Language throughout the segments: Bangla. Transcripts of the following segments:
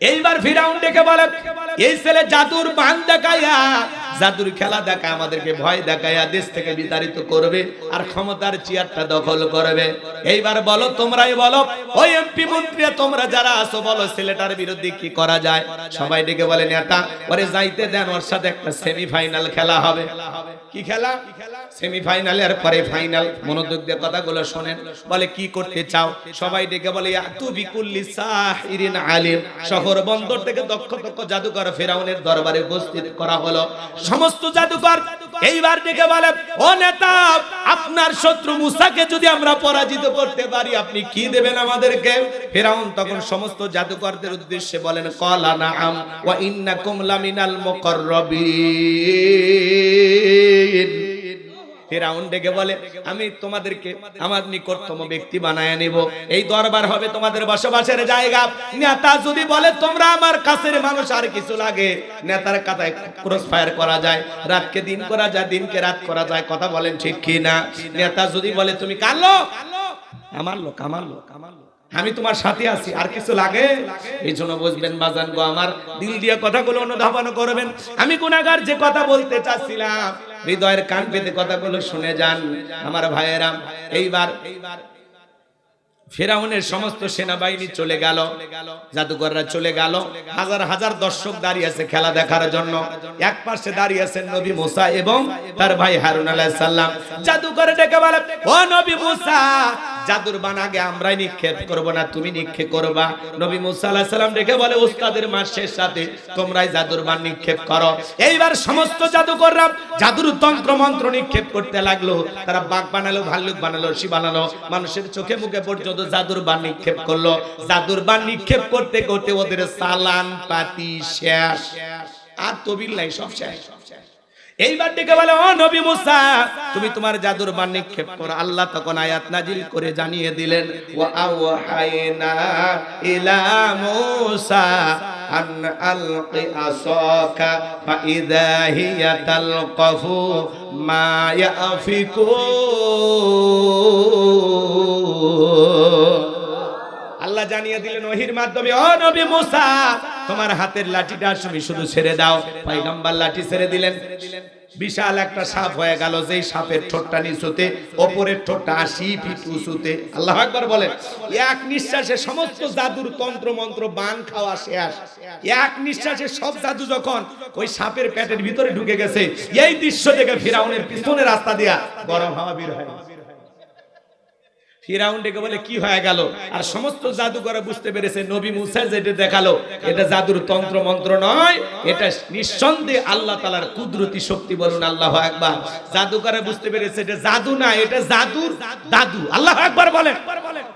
এইবার ফিরাউন ডেকে বলে এই ছেলে জাদুর বান দেখাইয়া জাদুর খেলা দেখা আমাদেরকে ভয় দেখাইয়া দেশ থেকে বিতাড়িত করবে আর ক্ষমতার চেয়ারটা দখল করবে। এইবার বলো, তোমরাই বলো, ওই এমপি মন্ত্রী তোমরা যারা আসো বলো ছেলেটার বিরুদ্ধে কি করা যায়? সবাই ডেকে বলে, নেতা, ওরে যাইতে দেন, ওর সাথে একটা সেমিফাইনাল খেলা হবে। কি খেলা? সেমিফাইনালে আর পরে ফাইনাল। মনোযোগ দিয়ে কথাগুলো শোনেন। বলে, কি করতে চাও? সবাই ডেকে বলে ইয়াতু বিকুল্লি সাহিরিন আলিম। শহর বন্দর থেকে দক্ষ দক্ষ জাদুকর ফেরাউনের দরবারে উপস্থিত করা হলো। সমস্ত জাদুকর এইবার ডেকে বলে, ও নেতা, আপনার শত্রু মুসাকে যদি আমরা পরাজিত করতে পারি, আপনি কি দেবেন আমাদেরকে? ফেরাউন তখন সমস্ত জাদুকরদের উদ্দেশ্যে বলেন কলা নাম ওয়া ইন্নাকুম লামিনাল মুকাররাবিন। ফেরাউন ডেকে বলে, আমি তোমাদেরকে আমার নিকটতম ব্যক্তি বানায় নিব। এই দরবার হবে তোমাদের বসবাসের জায়গা। নেতা যদি বলে, তোমরা আমার কাছের মানুষ, আর কিছু লাগে? নেতার কাতায় ক্রস ফায়ার করা যায়। রাতকে দিন করা যায়, দিনকে রাত করা যায়, কথা বলেন ঠিক কি না? নেতা যদি বলে, তুমি কার লোক? আমার লোক আমার লোক আমার লোক। আমি তোমার সাথে আছি, আর কিছু লাগে? এই জন্য বুঝবেন, বাজান গো আমার, দিল দিয়ে কথাগুলো অনুধাবন করবেন। আমি গুনাগার যে কথা বলতে চাচ্ছিলাম হৃদয়ের কান পেতে কথাগুলো শুনে যান, আমার ভাইয়েরা। এইবার ফেরাউনের সমস্ত সেনাবাহিনী চলে গেল জাদুঘররা চলে গেল। হাজার হাজার দর্শক দাঁড়িয়ে আছে খেলা দেখার জন্য। এক পাশে দাঁড়িয়ে আছেন নবী মুসা এবং তার ভাই হারুন আলাইহিস সালাম। জাদুঘরে ডেকে বলে, ও নবী মুসা জাদুর বান আগে আমরাই নিক্ষেপ করব না, তুমি নিক্ষেপ করবা। নবী মুসা আলাইহিস সালাম ডেকে বলে উস্তাদের মাসের সাথে তোমরাই জাদুর বান নিক্ষেপ করো। এইবার সমস্ত জাদুকররা জাদুর তন্ত্র, মন্ত্র নিক্ষেপ করতে লাগল। তারা বাঘ বানালো, ভাল্লুক বানালো সি বানালো। মানুষের চোখে মুখে পর্যন্ত জাদুর বান নিক্ষেপ করল। জাদুর বান নিক্ষেপ করতে করতে ওদের সালান পাতি শেষ। আর তবিল নাই সব শেষ। এইবার ডেকে বলে, ও নবী মুসা, তুমি তোমার জাদুর বান নিক্ষেপ করো। আল্লাহ তখন আয়াত নাজিল করে জানিয়ে দিলেন আল্লাহ জানিয়ে দিলেন, ওহির মাধ্যমে, ও নবী মুসা তোমার হাতের লাঠিটা তুমি শুধু ছেড়ে দাও। পয়গম্বর লাঠি ছেড়ে দিলেন। বিশাল একটা সাপ হয়ে গেল, যেই সাপের ঠোঁটটা নিচুতে, ওপরের ঠোঁটটা আশি ফিট উঁচুতে। আল্লাহ একবার বলেন, এক নিঃশ্বাসে সমস্ত জাদুর তন্ত্র মন্ত্র বান খাওয়া শেষ। এক নিঃশ্বাসে সব জাদু যখন ওই সাপের পেটের ভিতরে ঢুকে গেছে, এই দৃশ্য দেখে ফিরাউনের পিছনে রাস্তা দিয়া গরম হাওয়া বের হয় ফিরাউন ডেকে বলে, কি হয়ে গেল? আর সমস্ত বুঝতে পেরেছে, নবী মুসা যেটা দেখাল, এটা জাদুর তন্ত্র মন্ত্র নয়, এটা নিঃসন্দেহে আল্লাহ তালার কুদরতি শক্তি বলুন আল্লাহ একবার বুঝতে পেরেছে, এটা জাদু না, এটা জাদুর দাদু। আল্লাহ একবার বলেন।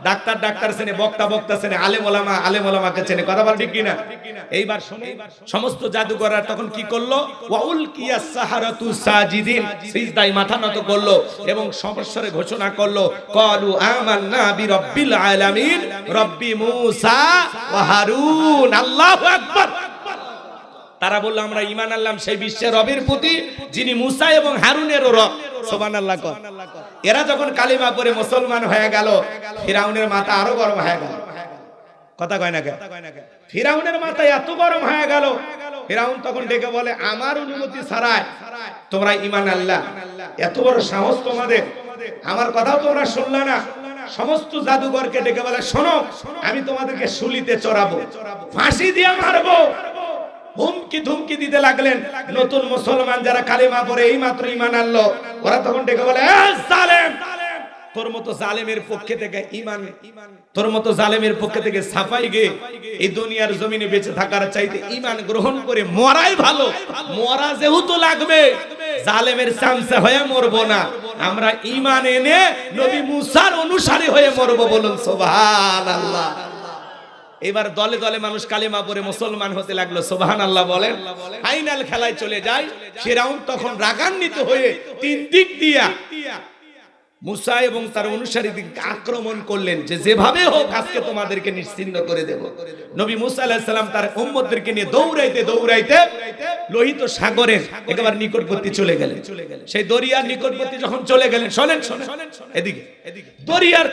ডাক্তার ডাক্তার বক্তা বক্তা কথা বল কিনা? এইবার সমস্ত তখন কি করল? মাথা নত করল এবং সমস্বরে ঘোষণা করল, কলু আমান্না বিরব্বিল আলামিন, রব্বি মূসা ওয়া হারুন। আল্লাহু আকবার। তারা বলল, আমরা ঈমান আনলাম সেই বিশ্বের রবের প্রতি, যিনি মুসা এবং হারুনেরও রব। সুবহানাল্লাহ এরা যখন কালিমা পড়ে মুসলমান হয়ে গেল, ফিরাউনের মাথা আরও গরম হয়ে গেল। কথা কয় না কে? ফিরাউনের মাথা এত গরম হয়ে গেল। ফিরাউন তখন ডেকে বলে, আমার অনুমতি ছাড়াই তোমরা ইমান আল্লাহ এত বড় সাহস তোমাদের। আমার কথাও তোমরা শুনলা না। সমস্ত জাদুঘরকে ডেকে বলে, শোনো, আমি তোমাদেরকে শুলিতে চড়াবো। ফাঁসি দিয়ে মারবো। হুমকি ধুমকি দিতে লাগলেন। নতুন মুসলমান যারা কালেমা পড়ে এই মাত্র ইমান আনলো। ওরা তখন ডেকে বলে জালেম! তোর মতো জালেমের পক্ষে থেকে ইমান তোর মতো জালেমের পক্ষে থেকে সাফাই গে। এই দুনিয়ার জমিনে বেঁচে থাকার চাইতে ইমান গ্রহণ করে মরাই ভালো। মরা যেহেতু লাগবে, জালেমের হয়ে মরবো না। আমরা ইমান এনে নবী মুসার অনুসারী হয়ে মরবো বলুন সোভান আল্লাহ এবার দলে দলে মানুষ কালিমা পরে মুসলমান হতে লাগল সোভান আল্লাহ বলেন। ফাইনাল খেলায় চলে যায়। ফেরাউন তখন রাগান্বিত হয়ে তিন দিক দিয়া মুসা এবং তার অনুসারীদেরকে আক্রমণ করলেন যে যেভাবে হোক আজকে তোমাদেরকে নিশ্চিন্ন করে দেব। নবী মুসা আলাইহিস সালাম তার উম্মতদেরকে নিয়ে দৌড়াইতে দৌড়াইতে লোহিত সাগরের একেবারে নিকটবর্তী চলে গেলেন। সেই দরিয়ার নিকটবর্তী যখন চলে গেলেন, শোনেন শোনেন এদিকে। দরিয়ার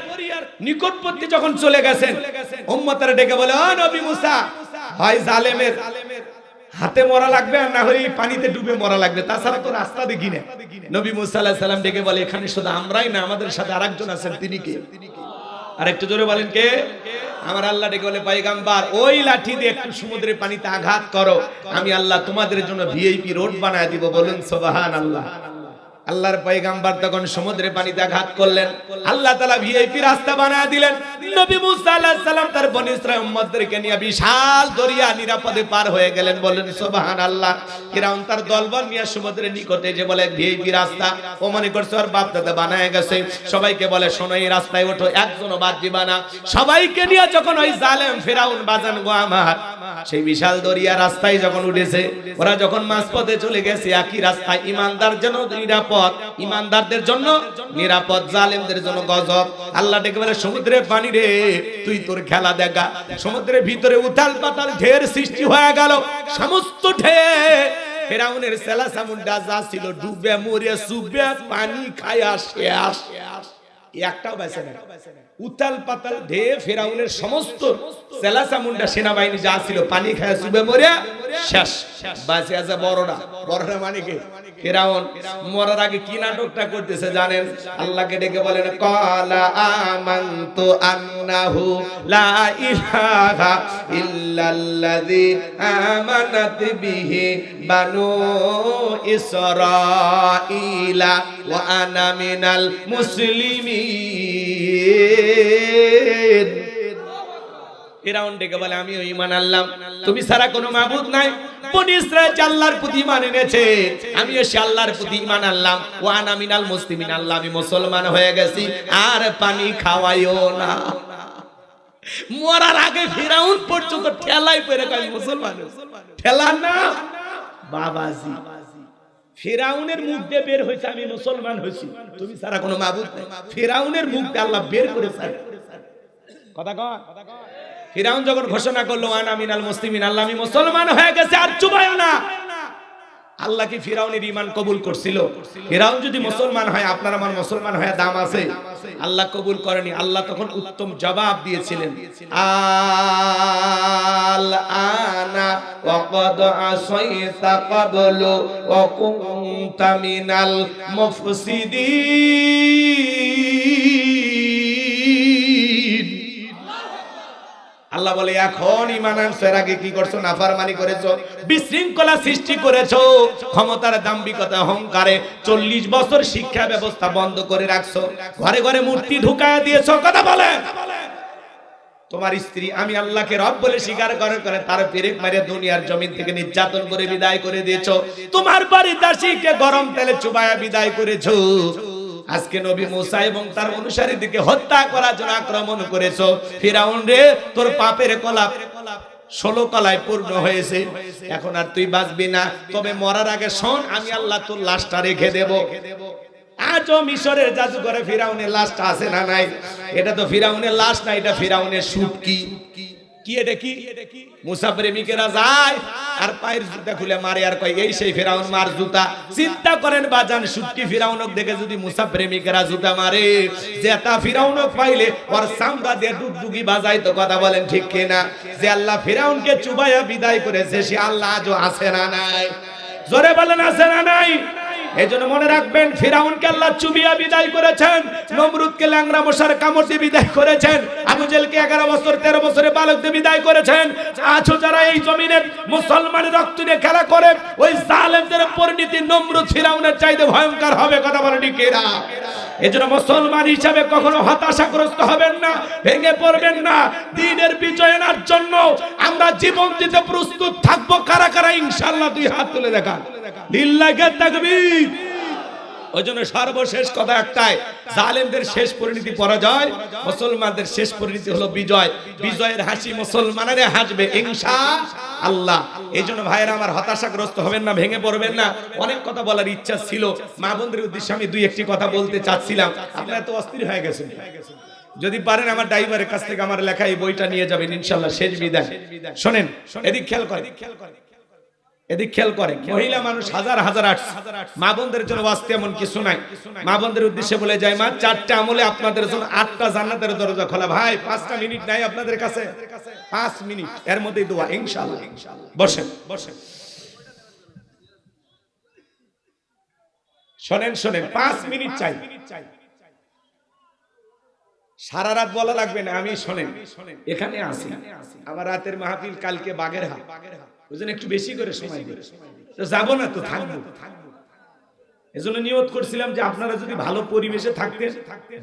নিকটবর্তী যখন চলে গেছেন, উম্মতারা ডেকে বলে, ও নবী মুসা, হয় জালেমের হাতে মরা লাগবে আর না হলে পানিতে ডুবে মরা লাগবে। তাছাড়া তো রাস্তা দেখি না। নবী মুসা আলাহিসাল্লাম সাল্লাম ডেকে বলে, এখানে শুধু আমরাই না, আমাদের সাথে আরেকজন আছেন, তিনি কে? আর একটু জোরে বলেন কে? আমার আল্লাহ ডেকে বলে পাইগাম্বার ওই লাঠি দিয়ে একটু সমুদ্রের পানিতে আঘাত করো। আমি আল্লাহ তোমাদের জন্য ভিআইপি রোড বানায় দিব। বলুন সোবাহান আল্লাহ আল্লাহর পয়গাম্বার তখন সমুদ্রে পানিতে আঘাত করলেন। আল্লাহ তাআলা ভিআইপি রাস্তা বানায় দিলেন। নবী মুসা আলাইহিস সালাম তার বনি ইসরাইল উম্মতদেরকে নিয়ে বিশাল দরিয়া নিরাপদে পার হয়ে গেলেন। বলেন সুবহানাল্লাহ। ফিরাউন তার দলবল নিয়ে সমুদ্রের নিকটে যে বলে ভিআইপি রাস্তা। ও মনে করছে, ওর বাপ দাদা বানায় গেছে। সবাইকে বলে, শোনো, এই রাস্তায় ওঠো একজনও বাদ দিবা না সবাইকে নিয়ে যখন ওই জালেম ফিরাউন বাজান, গো আমার, সেই বিশাল দরিয়া রাস্তায় যখন উঠেছে, ওরা যখন মাঝপথে চলে গেছে, একই রাস্তায় ইমানদার জন্য নিরাপদ ইমানদারদের জন্য নিরাপদ, জালেমদের জন্য গজব। আল্লাহ ডেকে বলে, সমুদ্রের পানি রে, তুই তোর খেলা দেখা। সমুদ্রের ভিতরে উথাল পাতাল ঢের সৃষ্টি হয়ে গেল। সমস্ত ঢের ফেরাউনের সেলা সামুন্ডা যা ছিল, ডুবে, মরে সুবে পানি খায়া শেষ। একটাও বেঁচে না উতাল পাতাল ঢে ফেরাউনের সমস্ত সেলাসা মুন্ডা সেনাবাহিনী যা ছিল, পানি খায় সুবে মরে, শেষ। বাঁচে আছে বড়রা। বড়রা মানে কি? ফেরাউন মরার আগে কি নাটকটা করতেছে জানেন? আল্লাহকে ডেকে বলেন, কালা আমানতু আন্নাহু লা ইলাহা ইল্লাল্লাযী আমানাত বিহি বানু ইসরাঈলা ওয়া আনা মিনাল মুসলিমিন। ফিরাউন ডেকে বলে, আমিও ঈমান আনলাম। তুমি ছাড়া কোনো মাবুদ নাই। বনি আমিও সে আল্লাহর প্রতি আনলাম। ওয়া আনা মিনাল মুসলিমিন, আল্লাহ, আমি মুসলমান হয়ে গেছি। আর পানি খাওয়াইও ফিরাউন পর্যন্ত ঠেলাই কয় মুসলমান। ঠেলা না। বাবাজি। ফেরাউনের মুখ দিয়ে বের হয়েছে, আমি মুসলমান হয়েছি। তুমি ছাড়া কোনো মাবুদ ফেরাউনের মুখ দিয়ে আল্লাহ বের করেছে। কথা কয়? ফিরাউন যখন ঘোষণা করল, আন আমিনাল মুসলিমিন আল্লাহ আমি মুসলমান হয়ে গেছে, আর চুবায় না। আল্লাহ কি ফিরাউনের ইমান কবুল করছিল? ফিরাউন যদি মুসলমান হয়, আপনার আমার মুসলমান হয়ে দাম আছে। আল্লাহ কবুল করেনি। আল্লাহ তখন উত্তম জবাব দিয়েছিলেন। আল আনা ওয়াকাদ আসাইতা ক্বাবলু ওয়া কুনতা মিনাল মুফসিদিন। আল্লাহ বলে, এখন ইমান আনসার আগে কি করছ? নাফারমানি করেছ, বিশৃঙ্খলা সৃষ্টি করেছ, ক্ষমতার দাম্ভিকতা, অহংকারে চল্লিশ বছর শিক্ষা ব্যবস্থা বন্ধ করে রাখছো, ঘরে ঘরে মূর্তি ঢুকায় দিয়েছ, কথা বলে তোমার স্ত্রী, আমি আল্লাহকে রব বলে স্বীকার করে করে তার পেরেক মারে দুনিয়ার জমিন থেকে নির্যাতন করে বিদায় করে দিয়েছ। তোমার বাড়ির দাসীকে গরম তেলে চুবায়া বিদায় করেছ। আজকে নবী মুসা এবং তার অনুসারীদেরকে হত্যা করার জন্য আক্রমণ করেছ। ফিরাউন রে তোর পাপের কলাপ ষোলো কলায় পূর্ণ হয়েছে। এখন আর তুই বাঁচবি না। তবে মরার আগে শোন আমি আল্লাহ তোর লাশটা রেখে দেব। আজও মিশরের জাদুঘরে ফিরাউনের লাশটা আছে না নাই? এটা তো ফিরাউনের লাশ না এটা ফিরাউনের সুটকি। কি এটা কি? মুসা প্রেমিকেরা যায় আর পায়ের জুতা খুলে মারে আর কয়, এই সেই ফেরাউন, মার জুতা। চিন্তা করেন, বাজান, সুটকি ফেরাউনক দেখে যদি মুসা প্রেমিকেরা জুতা মারে, জেতা ফেরাউনক পাইলে ওর সামরা দিয়ে ডুগডুগি বাজাই তো কথা বলেন ঠিক কিনা? যে আল্লাহ ফেরাউনকে চুবাইয়া বিদায় করেছে, সে আল্লাহ আজও আছে না নাই? জোরে বলেন, আছে না নাই? এই জন্য মনে রাখবেন, ফিরাউনকে আল্লাহ চুবিয়া বিদায় করেছেন, নমরুদকে ল্যাংরা মশার কামড় দিয়ে বিদায় করেছেন, আবু জেলকে এগারো বছর, তেরো বছরে বালক দিয়ে বিদায় করেছেন। আছো যারা এই জমিনে মুসলমানের রক্ত নিয়ে খেলা করে, ওই জালেমদের পরিণতি নমরুদ ফিরাউনের চাইতে ভয়ঙ্কর হবে, কথা বলে নিকেরা এজন্য মুসলমান হিসাবে কখনো হতাশাগ্রস্ত হবেন না, ভেঙে পড়বেন না, দিনের বিজয় আনার জন্য আমরা জীবন দিতে প্রস্তুত থাকব কারা কারা, ইনশাআল্লাহ দুই হাত তুলে দেখান। আমার হতাশাগ্রস্ত হবেন না, ভেঙে পড়বেন না। অনেক কথা বলার ইচ্ছা ছিল। মা বোনদের উদ্দেশ্যে আমি দুই একটি কথা বলতে চাচ্ছিলাম। অস্থির হয়ে গেছেন। যদি পারেন আমার ড্রাইভারের কাছ থেকে আমার লেখা এই বইটা নিয়ে যাবেন ইনশাল্লাহ শেষ বিদায়। শোনেন, এদিক খেয়াল করেন। এদিক খেয়াল করে মহিলা মানুষ হাজার হাজার আসছে মা বোনদের জন্য বাঁচতে এমন কিছু নাই। মা বোনদের উদ্দেশ্যে বলে যায় মা চারটা আমলে আপনাদের জন্য আটটা জান্নাতের দরজা খোলা। ভাই পাঁচটা মিনিট নাই আপনাদের কাছে? পাঁচ মিনিট। এর মধ্যেই দোয়া ইনশাআল্লাহ। বসেন। বসেন। শোনেন শোনেন পাঁচ মিনিট চাই। সারা রাত বলা লাগবে না আমি শোনেন। এখানে আসি আমার রাতের মাহফিল কালকে বাগের হাট ওই একটু বেশি করে সময় দিই। যাব না তো থাকব। এজন্য নিয়ত করছিলাম যে আপনারা যদি ভালো পরিবেশে থাকতেন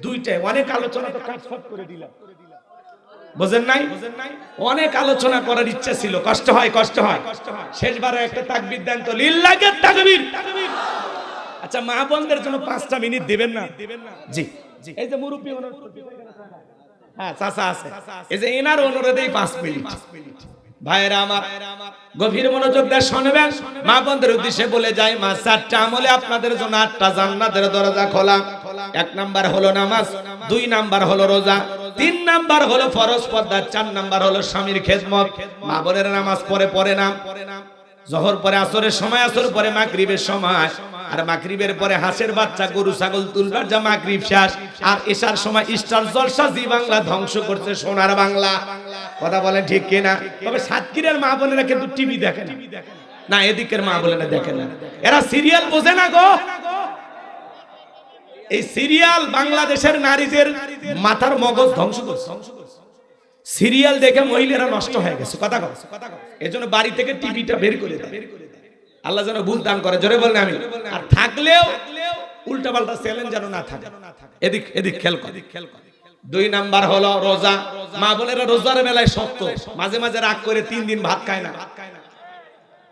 দুইটাই অনেক আলোচনা তো কাটফট করে দিলাম। বোঝেন নাই? অনেক আলোচনা করার ইচ্ছা ছিল। কষ্ট হয় কষ্ট হয়। শেষবারে একটা তাকবির দেন তো লিল্লাকে তাকবীর। আচ্ছা মা বোনদের জন্য পাঁচটা মিনিট দিবেন না? জি জি। এই যে অনুরোধ করছে, হ্যাঁ চাচা আছে। এই যে এনার অনুরোধেই পাঁচ মিনিট। ভাইয়েরা আমার, গভীর মনোযোগ দিয়ে শুনবেন। মা বোনদের উদ্দেশ্যে বলে যাই, মা, চারটা আমলে আপনাদের জন্য আটটা জান্নাতের দরজা খোলা। এক নাম্বার হলো নামাজ, দুই নাম্বার হলো রোজা, তিন নাম্বার হলো ফরজ পর্দা, চার নাম্বার হলো স্বামীর খেদমত। মা বোনের নামাজ পরে পরে নাম জহর পরে, আসরের সময়, আসর পরে, মাগরিবের সময়। আর মাগরিবের পরে হাঁসের বাচ্চা, গরু, ছাগল তুলবার যা মাগরিব শেষ, আর এসার সময় স্টার জলসা জি বাংলা ধ্বংস করছে সোনার বাংলা। কথা বলেন ঠিক কিনা? তবে সাতক্ষীরের মা বোনেরা কিন্তু টিভি দেখে না। না, এদিকের মা বোনেরা দেখে না। এরা সিরিয়াল বোঝে না গো। এই সিরিয়াল বাংলাদেশের নারীদের মাথার মগজ ধ্বংস করছে। সিরিয়াল দেখে মহিলারা নষ্ট হয়ে গেছে। কথা কর এজন্য বাড়ি থেকে টিভিটা বের করে দেয় আল্লাহ যেন ভুল দান করে, জোরে বলেন আমি আর থাকলেও উল্টা পাল্টা চ্যালেঞ্জ যেন না থাকে। এদিক এদিক খেল খেল দুই নাম্বার হলো রোজা। মা বোনেরা রোজার বেলায় শক্ত। মাঝে মাঝে রাগ করে তিন দিন ভাত খায় না।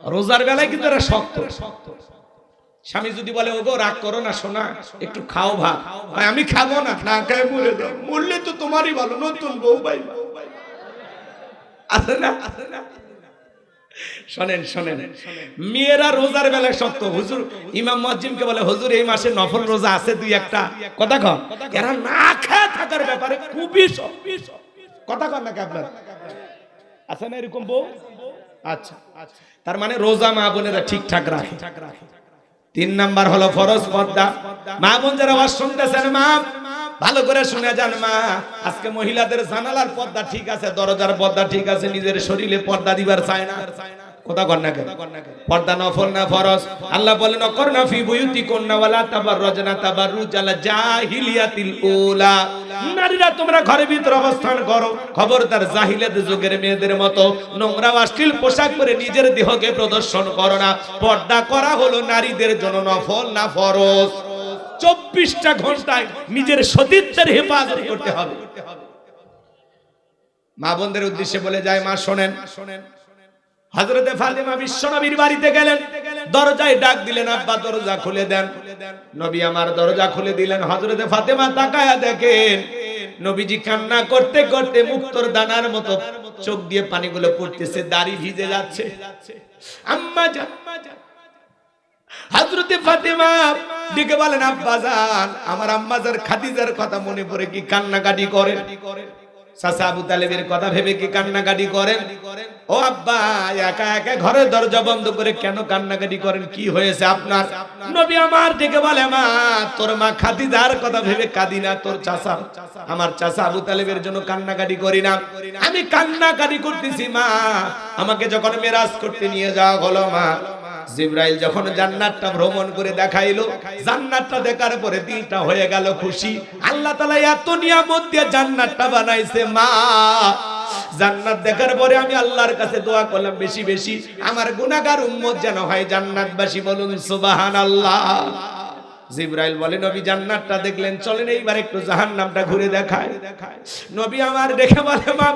রোজার বেলায় কিন্তু এরা শক্ত। শক্ত স্বামী যদি বলে, ওগো, রাগ করো না শোনা একটু খাও ভাত। ভাই, আমি খাব না। না খাই মরে যাও মরলে তো তোমারই ভালো, নতুন বউ ভাই। আছে না আছে না? শোনেন শোনেন। মেয়েরা রোজার বেলায় সত্য হুজুর, ইমাম মজ্জিমকে বলে, হুজুর, এই মাসে নফল রোজা আছে দুই একটা। কথা কন। এরা না খেয়ে থাকার ব্যাপারে খুবই কথা কন নাকি আপনার? আছে না এরকম বউ? আচ্ছা। তার মানে রোজা মা বোনেরা ঠিকঠাক রাখে। তিন নাম্বার হলো ফরজ পর্দা। মা বোন যারা শুনতেছেন মা ভালো করে শুনে যান, মা। আজকে মহিলাদের জানালার পর্দা ঠিক আছে, দরজার পর্দা ঠিক আছে, নিজের শরীরে পর্দা দিবার চায় না। নারীরা তোমরা ঘরের ভিতর অবস্থান করো। যুগের মেয়েদের মতো নোংরা পোশাক পরে নিজের দেহকে প্রদর্শন করো না। পর্দা করা হলো নারীদের জন্য নফল না ফরজ। চব্বিশটা ঘন্টায় নিজের সতীত্বের হেফাজত করতে হবে। মা বোনদের উদ্দেশ্যে বলে যায়, মা, শোনেন। হজরতে ফাতেমা বিশ্বনবীর বাড়িতে গেলেন। দরজায় ডাক দিলেন, আব্বা, দরজা খুলে দেন। নবী আমার দরজা খুলে দিলেন। হজরতে ফাতেমা তাকায়া দেখেন, নবীজি কান্না করতে করতে মুক্তর দানার মতো চোখ দিয়ে পানিগুলো পড়তেছে, দাড়ি ভিজে যাচ্ছে। আম্মা জান হজরতে ফাতেমা ডেকে বলেন, আব্বা জান, আমার আম্মাজার খাদিজার কথা মনে পড়ে কি কান্নাকাটি করেন? আবু তালেবের কথা ভেবে কি কান্নাকাটি করেন? ও আব্বা, একা একা ঘরের দরজা বন্ধ করে কেন কান্নাকাটি করেন? কি হয়েছে আপনার? নবী আমার বলে, মা, তোর মা কথা ভেবে কাঁদি না, তোর আমার আবু তালেবের জন্য কান্নাকাটি করি না। আমি কান্নাকাটি করতেছি, মা, আমাকে যখন মেরাজ করতে নিয়ে যাওয়া হলো, মা জিব্রাইল যখন জান্নাতটা ভ্রমণ করে দেখাইলো, জান্নাতটা দেখার পরে দিলটা হয়ে গেল খুশি। আল্লাহ তাআলা এত নিয়ামত দিয়ে জান্নাতটা বানাইছে, মা। জান্নাত দেখার পরে আমি আল্লাহর কাছে দোয়া করলাম, বেশি বেশি। আমার গুনাহগার উম্মত যেন হয় জান্নাতবাসী বলুন, সুবহানাল্লাহ। জিব্রাইল বলে, নবী, জান্নাতটা দেখলেন, চলেন এইবার একটু জাহান্নামটা ঘুরে দেখায় নবী আমার দেখে বলে, মা,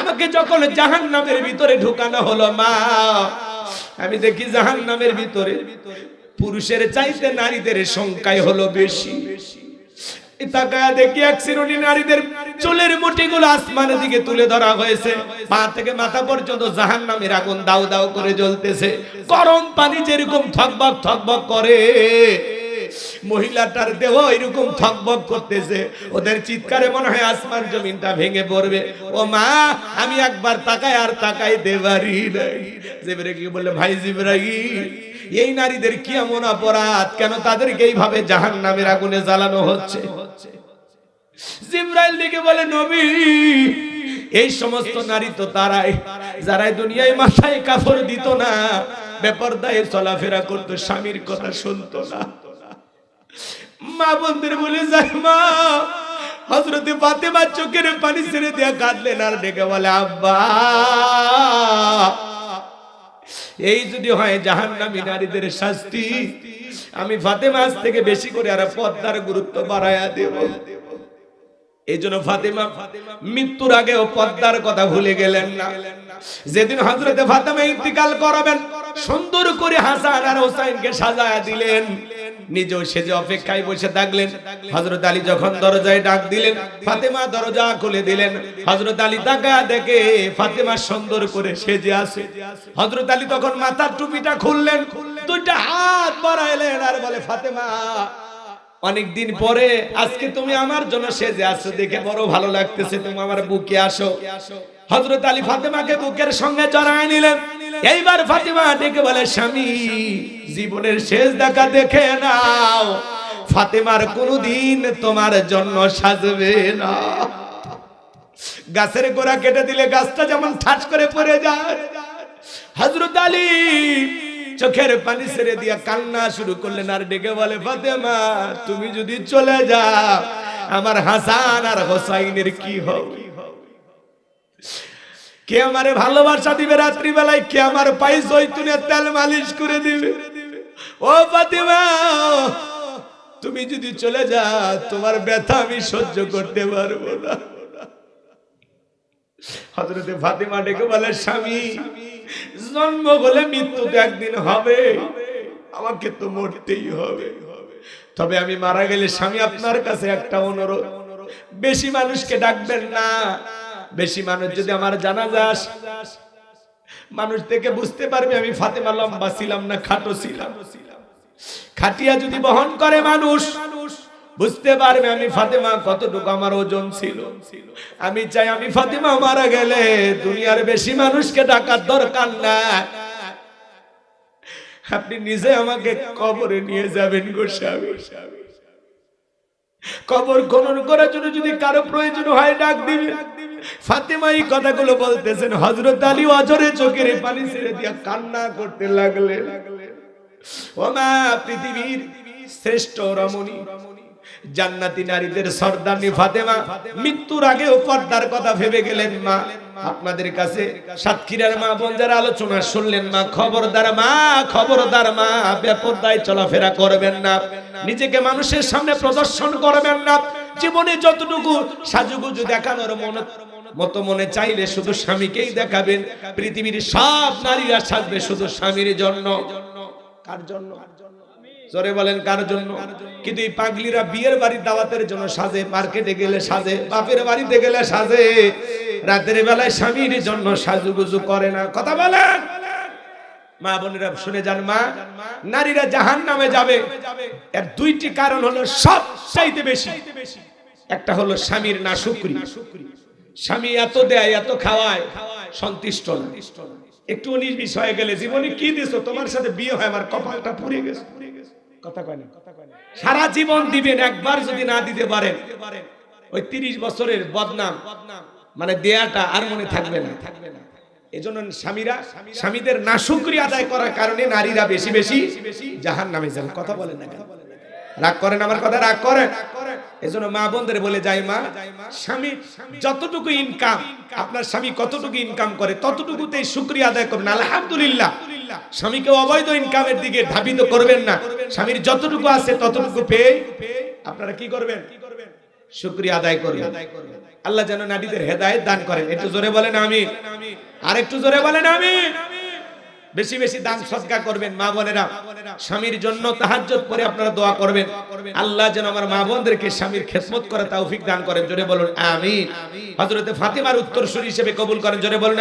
আমাকে যখন জাহান্নামের ভিতরে ঢুকানো হলো, মা আমি দেখি জাহান নামের ভিতরে পুরুষের চাইতে নারীদের সংখ্যায় হলো বেশি। তুলে ধরা হয়েছে। থেকে মাথা পর্যন্ত জাহান নামের আগুন দাউ দাউ করে জ্বলতেছে। গরম পানি যেরকম থকবক থকবক করে। মহিলাটার দেহ এরকম থকবক করতেছে। ওদের চিৎকারে মনে হয় আসমান জমিনটা ভেঙে পড়বে। ও মা, আমি একবার তাকায় আর তাকাই দেবারি নাই। কি বললে, ভাই জিবরাই এই নারীদের কি এমন অপরাধ? কেন তাদেরকে এইভাবে জাহান নামের আগুনে জ্বালানো হচ্ছে? জিব্রাইল দিকে বলে, নবী, এই সমস্ত নারী তো তারাই। যারাই দুনিয়ায় মাথায় কাপড় দিত না, বেপরদায় চলাফেরা করতো, স্বামীর কথা শুনতো না। মা বন্ধুর বলে যায় মা হজরতে ফাতেমা চোখের পানি ছেড়ে দেয়া কাঁদলেন আর ডেকে বলে, আব্বা, এই যদি হয় জাহান্নামী নারীদের শাস্তি, আমি ফাতেমা থেকে বেশি করে আর পদ্মার গুরুত্ব বাড়ায়া দেব। এই জন্য ফাতেমা মৃত্যুর আগেও পদ্মার কথা ভুলে গেলেন না। যেদিন হজরতে ফাতেমা ইন্তিকাল করাবেন, সুন্দর করে হাসান আর হোসাইনকে সাজায়া দিলেন। নিজেও সেজে অপেক্ষায় বসে থাকলেন। হজরত আলী যখন দরজায় ডাক দিলেন, ফাতেমা দরজা খুলে দিলেন। হজরত আলী তাকা দেখে ফাতেমা সুন্দর করে সেজে আসে হজরত আলী তখন মাথার টুপিটা খুললেন, দুইটা হাত বাড়াইলেন আর বলে, ফাতেমা অনেকদিন পরে আজকে তুমি আমার জন্য সেজে আসো দেখে বড় ভালো লাগতেছে, তুমি আমার বুকে আসো। হজরত আলী ফাতেমাকে বুকের সঙ্গে জড়ায় নিলেন। এইবার ফাতেমা ডেকে বলে, স্বামী, জীবনের শেষ দেখা দেখে নাও। ফাতেমার কোনদিন তোমার জন্য সাজবে না। গাছের গোড়া কেটে দিলে গাছটা যেমন ঠাস করে পড়ে যায়। হজরত আলী চোখের পানি ছেড়ে দিয়া কান্না শুরু করলেন আর ডেকে বলে, ফাতেমা, তুমি যদি চলে যাও, আমার হাসান আর হোসাইনের কি হবে? কে আমারে ভালোবাসা দিবে রাত্রি বেলায় কে আমার পাই জৈতুনের তেল মালিশ করে দিবে? ও ফাতেমা, তুমি যদি চলে যাও, তোমার ব্যথা আমি সহ্য করতে পারব না। হজরতে ফাতেমা ডেকে বলে, স্বামী জন্ম হলে মৃত্যু তো একদিন হবে। আমাকে তো মরতেই হবে। তবে আমি মারা গেলে স্বামী আপনার কাছে একটা অনুরোধ। বেশি মানুষকে ডাকবেন না। বেশি মানুষ যদি আমার জানা যাস মানুষ থেকে বুঝতে পারবে আমি ফাতেমা লম্বা ছিলাম না, খাটো ছিলাম। খাটিয়া যদি বহন করে মানুষ বুঝতে পারবে আমি ফাতেমা কতটুকু আমার ওজন ছিল? আমি চাই আমি ফাতেমা মারা গেলে দুনিয়ার বেশি মানুষকে ডাকার দরকার না আপনি নিজে আমাকে কবরে নিয়ে যাবেন গো স্বামী। কবর খনন করার জন্য যদি কারও প্রয়োজন হয়, ডাক দিবে। ফাতেমা এই কথাগুলো বলতেছেন। হজরত আলী অজরে চোখের পানি ছেড়ে দিয়া কান্না করতে লাগলে ও মা পৃথিবীর শ্রেষ্ঠ রমণী। জান্নাতি নারীদের সর্দারনি ফাতেমা, মৃত্যুর আগেও পর্দার কথা ভেবে গেলেন মা। আপনাদের কাছে সাতক্ষীরার মা বোন যারা আলোচনা শুনলেন মা, খবরদার মা খবরদার মা, বেপরদায় চলাফেরা করবেন না। নিজেকে মানুষের সামনে প্রদর্শন করবেন না। জীবনে যতটুকু সাজুগুজু দেখানোর মনে, মতো মনে চাইলে শুধু স্বামীকেই দেখাবেন। পৃথিবীর সব নারীরা সাজবে শুধু স্বামীর জন্য। কার জন্য? জোরে বলেন, কার জন্য? কিন্তু এই পাগলিরা বিয়ের বাড়ির দাওয়াতের জন্য সাজে, মার্কেটে গেলে সাজে, বাপের বাড়িতে গেলে সাজে? রাতের বেলায় স্বামীর জন্য সাজুগুজু করে না। কথা বলেন। মা বোনেরা, শুনে যান মা। নারীরা জাহান নামে যাবে। এর দুইটি কারণ হলো সব চাইতে বেশি। একটা হলো স্বামীর না শুক্রি স্বামী এত দেয়, এত খাওয়ায়, সন্তুষ্ট না। একটু বিশ হয়ে গেলে জীবনে কি দিছো? তোমার সাথে বিয়ে হয়, আমার কপালটা পুড়ে গেছে। সারা জীবন দিবেন, একবার যদি না দিতে পারেন, ওই তিরিশ বছরের বদনাম মানে দেয়াটা আর মনে থাকবে না। থাকবে না এজন্য স্বামীরা, স্বামীদের আদায় করার কারণে নারীরা বেশি বেশি জাহান নামে যান কথা বলেন না রাগ করেন আমার কথা, রাগ করেন। এজন্য মা বলে মা, স্বামী যতটুকু ইনকাম আপনার স্বামী কতটুকু ইনকাম করে, ততটুকুতেই শুক্রিয়া আদায় করবেন। আলহামদুলিল্লাহ। স্বামীকে অবৈধ ইনকামের দিকে ধাবিত করবেন না। স্বামীর যতটুকু আছে ততটুকু পেয়ে আপনারা কি করবেন? শুক্রিয়া আদায় করবেন। আল্লাহ যেন নারীদের হেদায়েত দান করেন। একটু জোরে বলেন আমি আর একটু জোরে বলেন আমি বেশি বেশি দান সৎকার করবেন মা বোনেরা। স্বামীর জন্য তাহাজ্জুদ পরে আপনারা দোয়া করবেন। আল্লাহ যেন আমার মা বোনদেরকে স্বামীর খেদমত করে তৌফিক দান করেন। জোরে বলুন আমিন। হযরতে ফাতিমার উত্তরসূরি হিসেবে কবুল করেন। জোরে বলুন